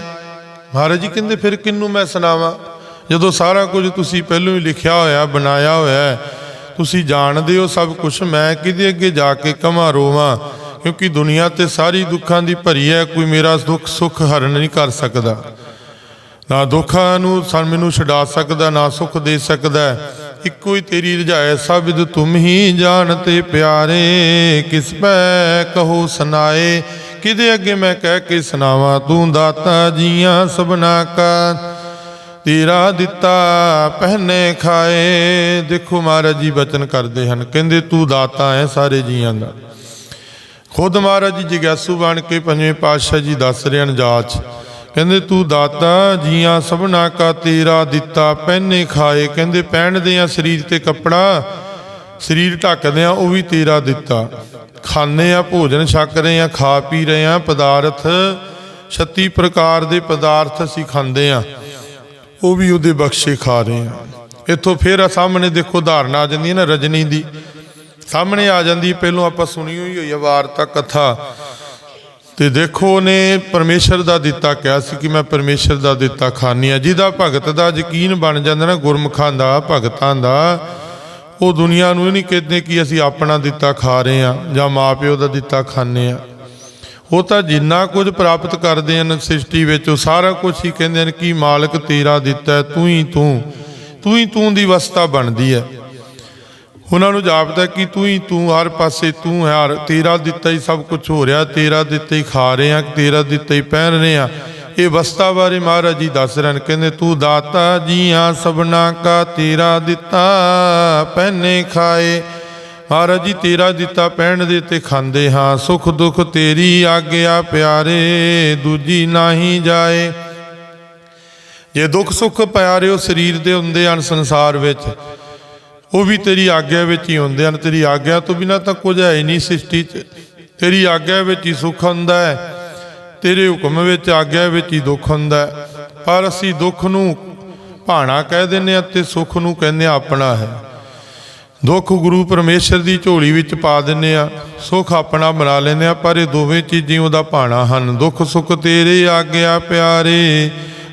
ਮਹਾਰਾਜ ਜੀ ਕਹਿੰਦੇ, ਫਿਰ ਕਿੰਨੂੰ ਮੈਂ ਸੁਣਾਵਾਂ? ਜਦੋਂ ਸਾਰਾ ਕੁਝ ਤੁਸੀਂ ਪਹਿਲਾਂ ਹੀ ਲਿਖਿਆ ਹੋਇਆ, ਬਣਾਇਆ ਹੋਇਆ ਤੁਸੀਂ ਜਾਣਦੇ ਹੋ ਸਭ ਕੁਝ ਮੈਂ ਕਿਹਦੇ ਅੱਗੇ ਜਾ ਕੇ ਕਮਾ ਰੋਵਾਂ? ਕਿਉਂਕਿ ਦੁਨੀਆ ਤੇ ਸਾਰੀ ਦੁੱਖਾਂ ਦੀ ਭਰੀ ਹੈ, ਕੋਈ ਮੇਰਾ ਦੁੱਖ ਸੁੱਖ ਹਰਨ ਨਹੀਂ ਕਰ ਸਕਦਾ। ਨਾ ਦੁੱਖਾਂ ਨੂੰ ਸਨ ਮੈਨੂੰ ਛਡਾ ਸਕਦਾ, ਨਾ ਸੁੱਖ ਦੇ ਸਕਦਾ। ਇੱਕੋ ਹੀ ਤੇਰੀ ਰਜਾਇ ਸਬਦ ਤੁਮ ਹੀ ਜਾਣਤੇ ਪਿਆਰੇ, ਕਿਸ ਪੈ ਕਹੋ ਸੁਨਾਏ ਕਿਦੇ ਅੱਗੇ ਮੈਂ ਕਹਿ ਕੇ ਸੁਣਾਵਾਂ? ਤੂੰ ਦਾਤਾ ਜੀਆਂ ਸਭਨਾ ਕਾ ਤੇਰਾ ਦਿੱਤਾ, ਪਹਿਨੇ ਖਾਏ। ਦੇਖੋ ਮਹਾਰਾਜ ਜੀ ਬਚਨ ਕਰਦੇ ਹਨ, ਕਹਿੰਦੇ ਤੂੰ ਦਾਤਾ ਹੈ ਸਾਰੇ ਜੀਆਂ ਦਾ। ਖੁਦ ਮਹਾਰਾਜ ਜੀ ਜਿਗਿਆਸੂ ਬਣ ਕੇ ਪੰਜਵੇਂ ਪਾਤਸ਼ਾਹ ਜੀ ਦੱਸ ਰਹੇ ਹਨ ਜਾਚ। ਕਹਿੰਦੇ ਤੂੰ ਦਾਤਾ, ਜੀਆਂ ਸਭਨਾ ਕਾ ਤੇਰਾ ਦਿੱਤਾ, ਪਹਿਨੇ ਖਾਏ। ਕਹਿੰਦੇ ਪਹਿਨਦੇ ਆ ਸਰੀਰ ਤੇ ਕੱਪੜਾ, ਸਰੀਰ ਢੱਕਦੇ ਆ ਉਹ ਵੀ ਤੇਰਾ ਦਿੱਤਾ। ਖਾਣੇ ਆ, ਭੋਜਨ ਛਕ ਰਹੇ ਆ, ਖਾ ਪੀ ਰਹੇ ਆ, ਪਦਾਰਥ 36 ਪ੍ਰਕਾਰ ਦੇ ਪਦਾਰਥ ਅਸੀਂ ਖਾਂਦੇ ਆ। ਉਹ ਵੀ ਉਹਦੇ ਬਖਸ਼ੇ ਖਾ ਰਹੇ ਆ। ਇੱਥੋਂ ਫਿਰ ਆ ਸਾਹਮਣੇ ਦੇਖੋ ਧਾਰਨਾ ਆ ਜਾਂਦੀ ਹੈ ਨਾ ਰਜਨੀ ਦੀ। ਸਾਹਮਣੇ ਆ ਜਾਂਦੀ ਪਹਿਲੋਂ ਆਪਾਂ ਸੁਣੀ ਹੋਈ ਹੋਈ ਆ ਵਾਰਤਾ ਕਥਾ। ਤੇ ਦੇਖੋ ਉਹਨੇ ਪਰਮੇਸ਼ਰ ਦਾ ਦਿੱਤਾ, ਕਿਹਾ ਸੀ ਕਿ ਮੈਂ ਪਰਮੇਸ਼ਰ ਦਾ ਦਿੱਤਾ ਖਾਨੀ ਆ। ਜਿਹਦਾ ਭਗਤ ਦਾ ਯਕੀਨ ਬਣ ਜਾਂਦਾ ਨਾ, ਗੁਰਮੁਖਾਂ ਦਾ, ਭਗਤਾਂ ਦਾ, ਉਹ ਦੁਨੀਆ ਨੂੰ ਨਹੀਂ ਕਹਿੰਦੇ ਕਿ ਅਸੀਂ ਆਪਣਾ ਦਿੱਤਾ ਖਾ ਰਹੇ ਆ ਜਾਂ ਮਾਪਿਓ ਦਾ ਦਿੱਤਾ ਖਾਣੇ ਆ। ਉਹ ਤਾਂ ਜਿੰਨਾ ਕੁਝ ਪ੍ਰਾਪਤ ਕਰਦੇ ਹਨ ਸ੍ਰਿਸ਼ਟੀ ਵਿੱਚ, ਉਹ ਸਾਰਾ ਕੁਝ ਹੀ ਕਹਿੰਦੇ ਹਨ ਕਿ ਮਾਲਕ ਤੇਰਾ ਦਿੱਤਾ ਤੂੰ ਹੀ ਤੂੰ ਤੂੰ ਹੀ ਤੂੰ ਦੀ ਵਸਤਾ ਬਣਦੀ ਹੈ। ਉਹਨਾਂ ਨੂੰ ਜਾਪਦਾ ਕਿ ਤੂੰ ਹੀ ਤੂੰ, ਹਰ ਪਾਸੇ ਤੂੰ ਹੈ, ਹਰ ਤੇਰਾ ਦਿੱਤਾ ਹੀ ਸਭ ਕੁਝ ਹੋ ਰਿਹਾ, ਤੇਰਾ ਦਿੱਤਾ ਹੀ ਖਾ ਰਹੇ ਆ ਤੇਰਾ ਦਿੱਤਾ ਹੀ ਪਹਿਨ ਰਹੇ ਆ ਇਹ ਵਸਤਾ ਬਾਰੇ ਮਹਾਰਾਜ ਜੀ ਦੱਸ ਰਹੇ ਨੇ ਕਹਿੰਦੇ ਤੂੰ ਦਾਤਾ ਜੀਆਂ ਸਭਨਾ ਕਾ ਤੇਰਾ ਦਿੱਤਾ, ਪਹਿਨੇ ਖਾਏ। ਮਹਾਰਾਜ ਜੀ, ਤੇਰਾ ਦਿੱਤਾ ਪਹਿਣ ਦੇ ਤੇ ਖਾਂਦੇ ਹਾਂ। ਸੁਖ ਦੁਖ ਤੇਰੀ ਆਗਿਆ ਪਿਆਰੇ, ਦੂਜੀ ਨਹੀਂ ਜਾਏ। ਜੇ ਦੁੱਖ ਸੁੱਖ ਪਿਆਰਿਓ, ਸਰੀਰ ਦੇ ਹੁੰਦੇ ਹਨ ਸੰਸਾਰ ਵਿੱਚ, ਉਹ ਵੀ ਤੇਰੀ ਆਗਿਆ ਵਿੱਚ ਹੀ ਹੁੰਦੇ ਹਨ। ਤੇਰੀ ਆਗਿਆ ਤੋਂ ਬਿਨਾ ਤਾਂ ਕੁਝ ਹੈ ਹੀ ਨਹੀਂ ਸ੍ਰਿਸ਼ਟੀ 'ਚ। ਤੇਰੀ ਆਗਿਆ ਵਿੱਚ ਹੀ ਸੁੱਖ ਹੁੰਦਾ ਹੈ। ਤੇਰੇ ਹੁਕਮ ਵਿੱਚ ਆਗਿਆ ਵਿੱਚ ਹੀ ਦੁੱਖ ਹੁੰਦਾ ਹੈ। ਪਰ ਅਸੀਂ ਦੁੱਖ ਨੂੰ ਭਾਣਾ ਕਹਿ ਦਿੰਦੇ ਆ ਤੇ ਸੁੱਖ ਨੂੰ ਕਹਿੰਦੇ ਆ ਆਪਣਾ ਹੈ। ਦੁੱਖ ਗੁਰੂ ਪਰਮੇਸ਼ਰ ਦੀ ਝੋਲੀ ਵਿੱਚ ਪਾ ਦਿੰਨੇ ਆ, ਸੁੱਖ ਆਪਣਾ ਬਣਾ ਲੈਂਦੇ ਆ, ਪਰ ਇਹ ਦੋਵੇਂ ਚੀਜ਼ਾਂ ਉਹਦਾ ਭਾਣਾ ਹਨ। ਦੁੱਖ ਸੁੱਖ ਤੇਰੇ ਆਗਿਆ ਪਿਆਰੇ,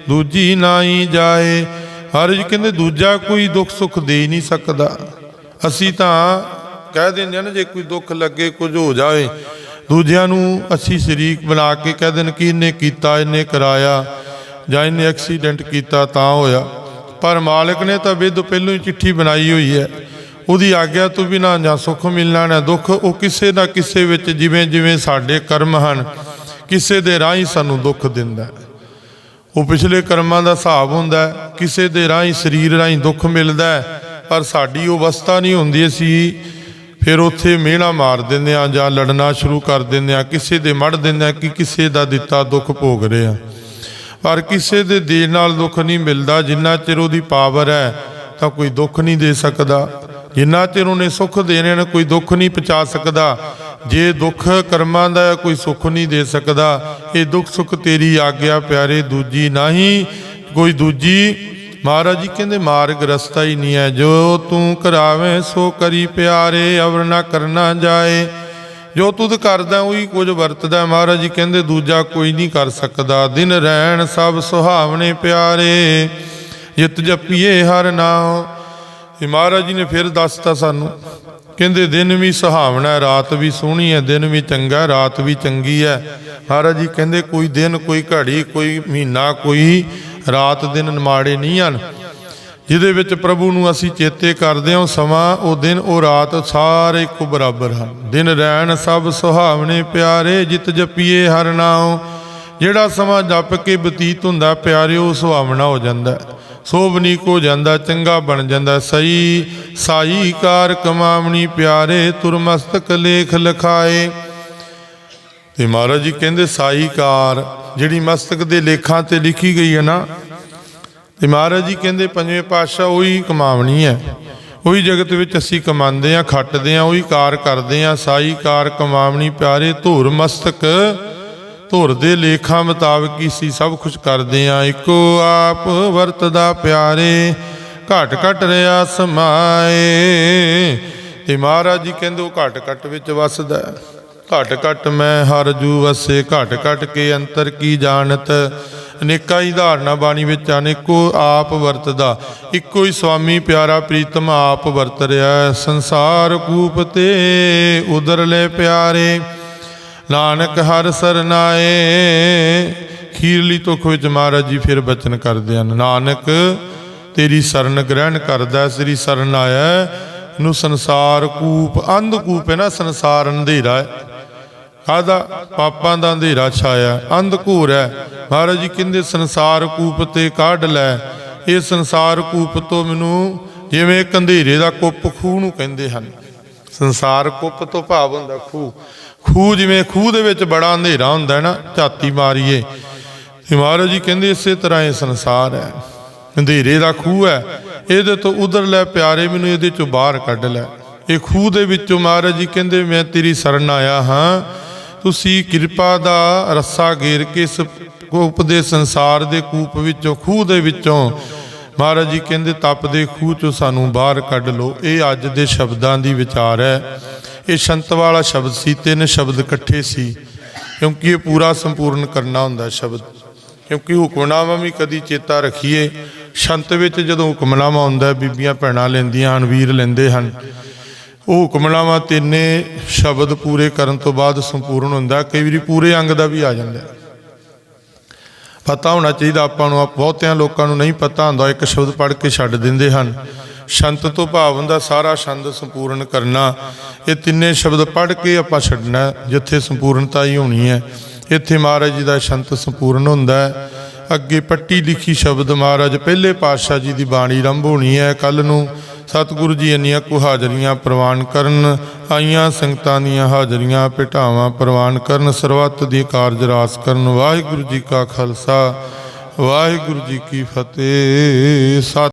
ਦੂਜੀ ਨਾਈ ਜਾਏ। ਹਰ ਜੀ ਕਹਿੰਦੇ ਦੂਜਾ ਕੋਈ ਦੁੱਖ ਸੁੱਖ ਦੇ ਹੀ ਨਹੀਂ ਸਕਦਾ। ਅਸੀਂ ਤਾਂ ਕਹਿ ਦਿੰਦੇ ਆ ਨਾ, ਜੇ ਕੋਈ ਦੁੱਖ ਲੱਗੇ ਕੁਝ ਹੋ ਜਾਵੇ, ਦੂਜਿਆਂ ਨੂੰ ਅਸੀਂ ਸ਼ਰੀਕ ਬਣਾ ਕੇ ਕਹਿ ਦੇਣ ਕਿ ਇਹਨੇ ਕੀਤਾ, ਇਹਨੇ ਕਰਾਇਆ, ਜਾਂ ਇਹਨੇ ਐਕਸੀਡੈਂਟ ਕੀਤਾ, ਤਾਂ ਹੋਇਆ। ਪਰ ਮਾਲਕ ਨੇ ਤਾਂ ਵਿਦ ਪਹਿਲੋਂ ਹੀ ਚਿੱਠੀ ਬਣਾਈ ਹੋਈ ਹੈ। ਉਹਦੀ ਆਗਿਆ ਤੋਂ ਬਿਨਾਂ ਜਾਂ ਸੁੱਖ ਮਿਲਣਾ ਨਾ ਦੁੱਖ ਉਹ ਕਿਸੇ ਨਾ ਕਿਸੇ ਵਿੱਚ ਜਿਵੇਂ ਜਿਵੇਂ ਸਾਡੇ ਕਰਮ ਹਨ ਕਿਸੇ ਦੇ ਰਾਹੀਂ ਸਾਨੂੰ ਦੁੱਖ ਦਿੰਦਾ ਹੈ। ਉਹ ਪਿਛਲੇ ਕਰਮਾਂ ਦਾ ਹਿਸਾਬ ਹੁੰਦਾ ਹੈ। ਕਿਸੇ ਦੇ ਰਾਹੀਂ ਸਰੀਰ ਰਾਹੀਂ ਦੁੱਖ ਮਿਲਦਾ ਹੈ, ਪਰ ਸਾਡੀ ਉਹ ਅਵਸਥਾ ਨਹੀਂ ਹੁੰਦੀ ਅਸੀਂ ਫਿਰ ਉੱਥੇ ਮਿਹਣਾ ਮਾਰ ਦਿੰਦੇ ਆ ਜਾਂ ਲੜਨਾ ਸ਼ੁਰੂ ਕਰ ਦਿੰਦੇ ਆ ਕਿਸੇ ਦੇ ਮੜ ਦਿੰਦੇ ਆ ਕਿ ਕਿਸੇ ਦਾ ਦਿੱਤਾ ਦੁੱਖ ਭੋਗ ਰਿਹਾ ਪਰ ਕਿਸੇ ਦੇ ਦੇਣ ਨਾਲ ਦੁੱਖ ਨਹੀਂ ਮਿਲਦਾ ਜਿੰਨਾ ਚਿਰ ਉਹਦੀ ਪਾਵਰ ਹੈ ਤਾਂ ਕੋਈ ਦੁੱਖ ਨਹੀਂ ਦੇ ਸਕਦਾ ਜਿੰਨਾ ਚਿਰ ਉਹਨੇ ਸੁੱਖ ਦੇਣੇ ਨੇ, ਕੋਈ ਦੁੱਖ ਨਹੀਂ ਪਹੁੰਚਾ ਸਕਦਾ। ਜੇ ਦੁੱਖ ਕਰਮਾਂ ਦਾ ਕੋਈ ਸੁੱਖ ਨਹੀਂ ਦੇ ਸਕਦਾ। ਇਹ ਦੁੱਖ ਸੁੱਖ ਤੇਰੀ ਆਗਿਆ ਪਿਆਰੇ, ਦੂਜੀ ਨਹੀਂ। ਕੋਈ ਦੂਜੀ, ਮਹਾਰਾਜ ਜੀ ਕਹਿੰਦੇ, ਮਾਰਗ ਰਸਤਾ ਹੀ ਨਹੀਂ ਹੈ। ਜੋ ਤੂੰ ਕਰਾਵੇਂ, ਸੋ ਕਰੀ ਪਿਆਰੇ, ਅਵਰ ਨਾ ਕਰਨਾ ਜਾਏ। ਜੋ ਤੁਧ ਕਰਦਾ, ਉਹੀ ਕੁਝ ਵਰਤਦਾ ਮਹਾਰਾਜ ਜੀ ਕਹਿੰਦੇ, ਦੂਜਾ ਕੋਈ ਨਹੀਂ ਕਰ ਸਕਦਾ। ਦਿਨ ਰਹਿਣ ਸਭ ਸੁਹਾਵਣੇ ਪਿਆਰੇ। ਜਿਤ ਜਪੀਏ ਹਰ ਨਾਮ ਇਹ ਮਹਾਰਾਜ ਜੀ ਨੇ ਫਿਰ ਦੱਸਤਾ ਸਾਨੂੰ, ਕਹਿੰਦੇ, ਦਿਨ ਵੀ ਸੁਹਾਵਣਾ ਰਾਤ ਵੀ ਸੋਹਣੀ ਹੈ, ਦਿਨ ਵੀ ਚੰਗਾ ਰਾਤ ਵੀ ਚੰਗੀ ਹੈ। ਮਹਾਰਾਜ ਜੀ ਕਹਿੰਦੇ, ਕੋਈ ਦਿਨ, ਕੋਈ ਘੜੀ, ਕੋਈ ਮਹੀਨਾ, ਕੋਈ ਰਾਤ ਦਿਨ ਮਾੜੇ ਨਹੀਂ ਹਨ। ਜਿਹਦੇ ਵਿੱਚ ਪ੍ਰਭੂ ਨੂੰ ਅਸੀਂ ਚੇਤੇ ਕਰਦੇ ਹਾਂ ਸਮਾਂ, ਉਹ ਦਿਨ, ਉਹ ਰਾਤ, ਸਾਰੇ ਇੱਕੋ ਬਰਾਬਰ ਹਨ। ਦਿਨ ਰਹਿਣ ਸਭ ਸੁਹਾਵਣੇ ਪਿਆਰੇ, ਜਿਤ ਜਪੀਏ ਹਰ ਨਾਮ ਜਿਹੜਾ ਸਮਾਂ ਜਪ ਕੇ ਬਤੀਤ ਹੁੰਦਾ, ਪਿਆਰਿਓ ਉਹ ਸੁਹਾਵਣਾ ਹੋ ਜਾਂਦਾ। ਹੈ। ਸੋਭਨੀਕ ਹੋ ਜਾਂਦਾ, ਚੰਗਾ ਬਣ ਜਾਂਦਾ। ਸਈ ਸਾਈ ਕਾਰ ਕਮਾਵਣੀ, ਪਿਆਰੇ ਤੁਰਮਸਤਕ ਲੇਖ ਲਖਾਏ। ਤੇ ਮਹਾਰਾਜ ਜੀ ਕਹਿੰਦੇ, ਸਾਈ ਕਾਰ, ਜਿਹੜੀ ਮਸਤਕ ਦੇ ਲੇਖਾਂ ਤੇ ਲਿਖੀ ਗਈ ਹੈ ਨਾ, ਤੇ ਮਹਾਰਾਜ ਜੀ ਕਹਿੰਦੇ, ਪੰਜਵੇਂ ਪਾਤਸ਼ਾਹ ਉਹੀ ਕਮਾਵਣੀ ਹੈ। ਉਹੀ ਜਗਤ ਵਿੱਚ ਅਸੀਂ ਕਮਾਉਂਦੇ ਆ ਖੱਟਦੇ ਆ ਉਹੀ ਕਾਰ ਕਰਦੇ ਆ ਸਾਈ ਕਾਰ ਕਮਾਵਣੀ, ਪਿਆਰੇ ਧੂਰ ਮਸਤਕ ਧੁਰ ਦੇ ਲੇਖਾਂ ਮੁਤਾਬਕ ਹੀ ਸੀ ਸਭ ਕੁਝ ਕਰਦੇ ਆ ਇੱਕੋ ਆਪ ਵਰਤਦਾ ਪਿਆਰੇ, ਘਟ ਘਟ ਰਿਆ ਸਮਾਏ। ਤੇ ਮਹਾਰਾਜ ਜੀ ਕਹਿੰਦੇ, ਉਹ ਘਟ ਘਟ ਵਿੱਚ ਵਸਦਾ ਹੈ। ਘਟ ਘਟ ਮੈਂ ਹਰ ਜੂ ਵਸੇ, ਘਟ ਘਟ ਕੇ ਅੰਤਰ ਕੀ ਜਾਣਤ? ਅਨੇਕਾਂ ਹੀ ਧਾਰਨਾ ਬਾਣੀ ਵਿੱਚ ਅਨੇਕੋ ਆਪ ਵਰਤਦਾ। ਇੱਕੋ ਹੀ ਸੁਆਮੀ ਪਿਆਰਾ ਪ੍ਰੀਤਮ ਆਪ ਵਰਤ ਰਿਹਾ ਸੰਸਾਰ ਕੂਪ ਤੇ ਉਦਰਲੇ ਪਿਆਰੇ। ਨਾਨਕ ਹਰ ਸਰਨਾਏ ਖੀਰਲੀ ਤੁਖ ਵਿੱਚ ਮਹਾਰਾਜ ਜੀ ਫਿਰ ਬਚਨ ਕਰਦੇ ਹਨ। ਨਾਨਕ, ਤੇਰੀ ਸ਼ਰਨ ਗ੍ਰਹਿਣ ਕਰਦਾ ਸ੍ਰੀ ਸ਼ਰਨ ਆਇਆ ਨੂੰ ਸੰਸਾਰ ਕੂਪ, ਅੰਧ ਕੂਪ ਹੈ ਨਾ, ਸੰਸਾਰ ਅੰਧੇਰਾ ਹੈ। ਕਾਹਦਾ ਪਾਪਾਂ ਦਾ ਅੰਧੇਰਾ ਛਾਇਆ ਅੰਧ ਘੂਰ ਹੈ। ਮਹਾਰਾਜ ਜੀ ਕਹਿੰਦੇ, ਸੰਸਾਰ ਕੂਪ ਤੇ ਕੱਢ ਲੈ। ਇਹ ਸੰਸਾਰ ਕੂਪ ਤੋਂ ਮੈਨੂੰ ਜਿਵੇਂ ਇੱਕ ਅੰਧੇਰੇ ਦਾ ਕੁੱਪ ਖੂਹ ਨੂੰ ਕਹਿੰਦੇ ਹਨ। ਸੰਸਾਰ ਕੁੱਪ ਤੋਂ ਭਾਵ ਹੁੰਦਾ ਖੂਹ। ਖੂਹ ਜਿਵੇਂ ਖੂਹ ਦੇ ਵਿੱਚ ਬੜਾ ਅੰਧੇਰਾ ਹੁੰਦਾ ਹੈ ਨਾ, ਝਾਤੀ ਮਾਰੀਏ। ਤੇ ਮਹਾਰਾਜ ਜੀ ਕਹਿੰਦੇ ਇਸੇ ਤਰ੍ਹਾਂ ਇਹ ਸੰਸਾਰ ਹੈ। ਅੰਧੇਰੇ ਦਾ ਖੂਹ ਹੈ। ਇਹਦੇ ਤੋਂ ਉਧਰ ਲੈ ਪਿਆਰੇ ਮੈਨੂੰ ਇਹਦੇ ਚੋਂ ਬਾਹਰ ਕੱਢ ਲੈ। ਇਹ ਖੂਹ ਦੇ ਵਿੱਚੋਂ ਮਹਾਰਾਜ ਜੀ ਕਹਿੰਦੇ, ਮੈਂ ਤੇਰੀ ਸ਼ਰਨ ਆਇਆ ਹਾਂ। ਤੁਸੀਂ ਕਿਰਪਾ ਦਾ ਰੱਸਾ ਗੇਰ ਕੇ ਇਸ ਕੂਪ ਦੇ ਸੰਸਾਰ ਦੇ ਕੂਪ ਵਿੱਚੋਂ, ਖੂਹ ਦੇ ਵਿੱਚੋਂ ਮਹਾਰਾਜ ਜੀ ਕਹਿੰਦੇ, ਤਪ ਦੇ ਖੂਹ ਚੋਂ ਸਾਨੂੰ ਬਾਹਰ ਕੱਢ ਲਓ। ਇਹ ਅੱਜ ਦੇ ਸ਼ਬਦਾਂ ਦੀ ਵਿਚਾਰ ਹੈ। ਇਹ ਸ਼ੰਤ ਵਾਲਾ ਸ਼ਬਦ ਸੀ, ਤਿੰਨ ਸ਼ਬਦ ਇਕੱਠੇ ਸੀ, ਕਿਉਂਕਿ ਇਹ ਪੂਰਾ ਸੰਪੂਰਨ ਕਰਨਾ ਹੁੰਦਾ ਸ਼ਬਦ। ਕਿਉਂਕਿ ਹੁਕਮਨਾਮਾ ਵੀ ਕਦੀ ਚੇਤਾ ਰੱਖੀਏ, ਸ਼ੰਤ ਵਿੱਚ ਜਦੋਂ ਹੁਕਮਨਾਮਾ ਹੁੰਦਾ, ਬੀਬੀਆਂ ਭੈਣਾਂ ਲੈਂਦੀਆਂ ਹਨ, ਵੀਰ ਲੈਂਦੇ ਹਨ, ਉਹ ਹੁਕਮਨਾਮਾ ਤਿੰਨੇ ਸ਼ਬਦ ਪੂਰੇ ਕਰਨ ਤੋਂ ਬਾਅਦ ਸੰਪੂਰਨ ਹੁੰਦਾ, ਕਈ ਵਾਰੀ ਪੂਰੇ ਅੰਗ ਦਾ ਵੀ ਆ ਜਾਂਦਾ ਪਤਾ ਹੋਣਾ ਚਾਹੀਦਾ, ਆਪਾਂ ਨੂੰ ਬਹੁਤਿਆਂ ਲੋਕਾਂ ਨੂੰ ਨਹੀਂ ਪਤਾ ਹੁੰਦਾ, ਇੱਕ ਸ਼ਬਦ ਪੜ੍ਹ ਕੇ ਛੱਡ ਦਿੰਦੇ ਹਨ। ਸ਼ੰਤ ਤੋਂ ਭਾਵ ਹੁੰਦਾ ਸਾਰਾ ਛੰਦ ਸੰਪੂਰਨ ਕਰਨਾ। ਇਹ ਤਿੰਨੇ ਸ਼ਬਦ ਪੜ੍ਹ ਕੇ ਆਪਾਂ ਛੱਡਣਾ ਜਿੱਥੇ ਸੰਪੂਰਨਤਾ ਹੀ ਹੋਣੀ ਹੈ। ਇੱਥੇ ਮਹਾਰਾਜ ਜੀ ਦਾ ਸ਼ੰਤ ਸੰਪੂਰਨ ਹੁੰਦਾ ਹੈ। ਅੱਗੇ ਪੱਟੀ ਲਿਖੀ ਸ਼ਬਦ ਮਹਾਰਾਜ, ਪਹਿਲੇ ਪਾਤਸ਼ਾਹ ਜੀ ਦੀ ਬਾਣੀ ਆਰੰਭ ਹੋਣੀ ਹੈ। ਕੱਲ ਨੂੰ ਸਤਿਗੁਰੂ ਜੀ ਇੰਨੀਆਂ ਕੁ ਹਾਜ਼ਰੀਆਂ ਪ੍ਰਵਾਨ ਕਰਨ, ਆਈਆਂ ਸੰਗਤਾਂ ਦੀਆਂ ਹਾਜ਼ਰੀਆਂ, ਭਟਾਵਾਂ ਪ੍ਰਵਾਨ ਕਰਨ, ਸਰਬੱਤ ਦੀ ਕਾਰਜ ਰਾਸ ਕਰਨ। ਵਾਹਿਗੁਰੂ ਜੀ ਕਾ ਖਾਲਸਾ, ਵਾਹਿਗੁਰੂ ਜੀ ਕੀ ਫਤਿਹ। ਸਤਿ